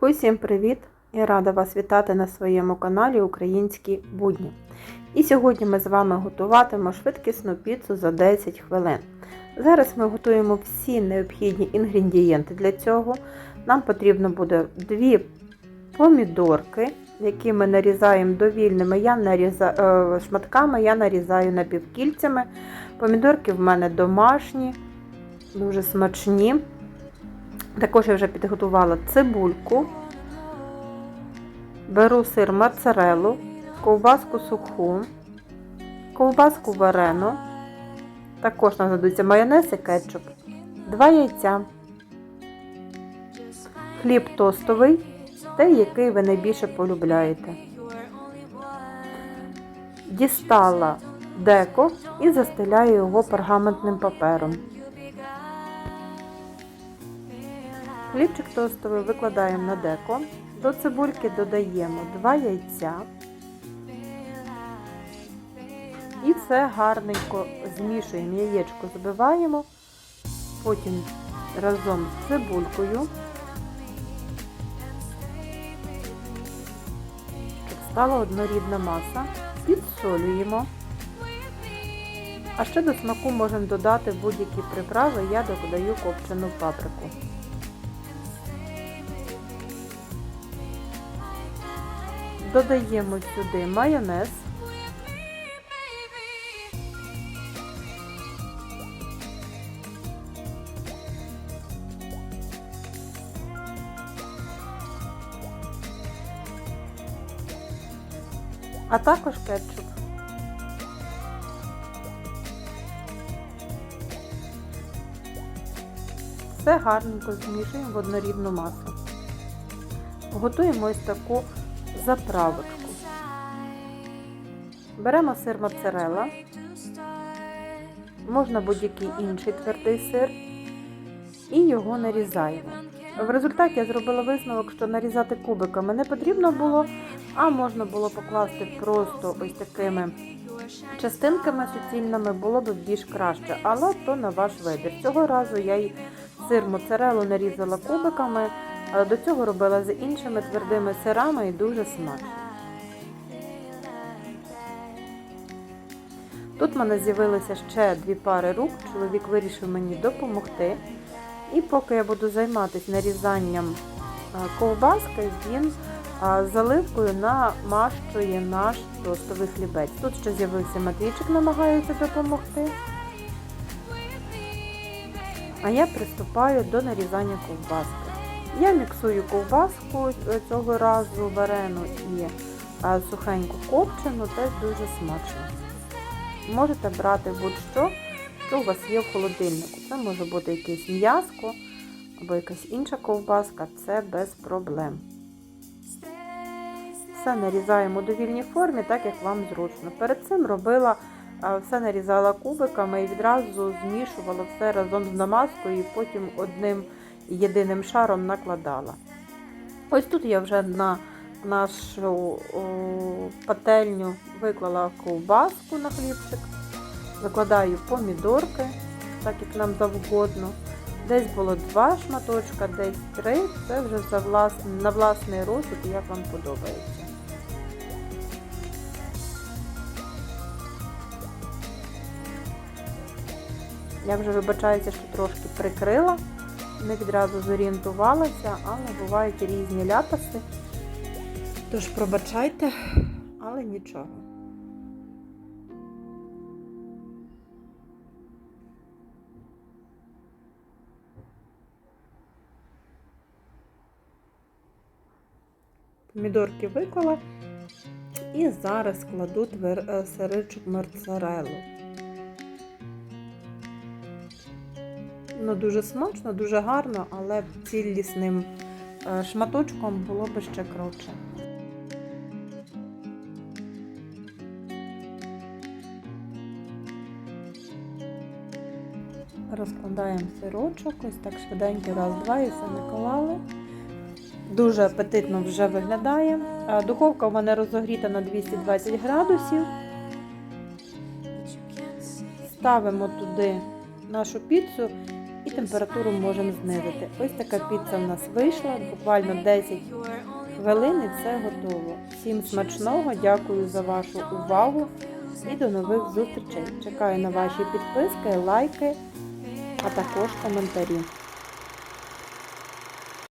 Усім привіт! Я рада вас вітати на своєму каналі Українські будні. І сьогодні ми з вами готуватимемо швидкісну піцу за 10 хвилин. Зараз ми готуємо всі необхідні інгредієнти для цього. Нам потрібно буде дві помідорки, які ми нарізаємо довільними я наріза... е, шматками, я нарізаю напівкільцями. Помідорки в мене домашні, дуже смачні. Також я вже підготувала цибульку, беру сир моцарелу, ковбаску суху, ковбаску варену, також нам знадобиться майонез і кетчуп, 2 яйця, хліб тостовий, той, який ви найбільше полюбляєте. Дістала деко і застеляю його пергаментним папером. Хлібчик тостовий викладаємо на деко. До цибульки додаємо 2 яйця. І це гарненько змішуємо, яєчко збиваємо, потім разом з цибулькою, щоб стала однорідна маса, підсолюємо. А ще до смаку можемо додати будь-які приправи, я додаю копчену паприку. Додаємо сюди майонез. А також кетчуп. Все гарненько змішуємо в однорідну масу. Готуємо ось таку заправочку. Беремо сир моцарелла, можна будь-який інший твердий сир, і його нарізаємо. В результаті я зробила висновок, що нарізати кубиками не потрібно було, а можна було покласти просто ось такими частинками суцільними, було б більш краще, але то на ваш вибір. Цього разу я й сир моцарелу нарізала кубиками. До цього робила з іншими твердими сирами і дуже смачно. Тут в мене з'явилися ще дві пари рук, чоловік вирішив мені допомогти. І поки я буду займатися нарізанням ковбаски, він заливкою намащує наш тостовий хлібець. Тут ще з'явився Матвійчик, намагається допомогти. А я приступаю до нарізання ковбаски. Я міксую ковбаску цього разу варену і сухеньку копчену, теж дуже смачно. Можете брати будь-що, що у вас є в холодильнику. Це може бути якесь м'яско або якась інша ковбаска, це без проблем. Все нарізаємо у довільній формі, так як вам зручно. Перед цим робила, все нарізала кубиками і відразу змішувала все разом з намазкою і потім одним єдиним шаром накладала. Ось тут я вже на нашу о, пательню виклала ковбаску на хлібчик, викладаю помідорки, так як нам завгодно. Десь було два шматочка, десь три. Це вже за влас... на власний розсуд, як вам подобається. Я вже вибачаюся, що трошки прикрила не відразу зорієнтувалася, але бувають різні ляпаси. Тож пробачайте, але нічого. Помідорки виклала і зараз кладу сиричок моцареллу. Ну, дуже смачно, дуже гарно, але цілісним шматочком було б ще круче. Розкладаємо сирочок, ось так швиденько, раз-два і все наклали. Дуже апетитно вже виглядає. Духовка в мене розогріта на 220 градусів. Ставимо туди нашу піцу і температуру можемо знизити. Ось така піца в нас вийшла, буквально 10 хвилин і все готово. Всім смачного, дякую за вашу увагу і до нових зустрічей. Чекаю на ваші підписки, лайки, а також коментарі.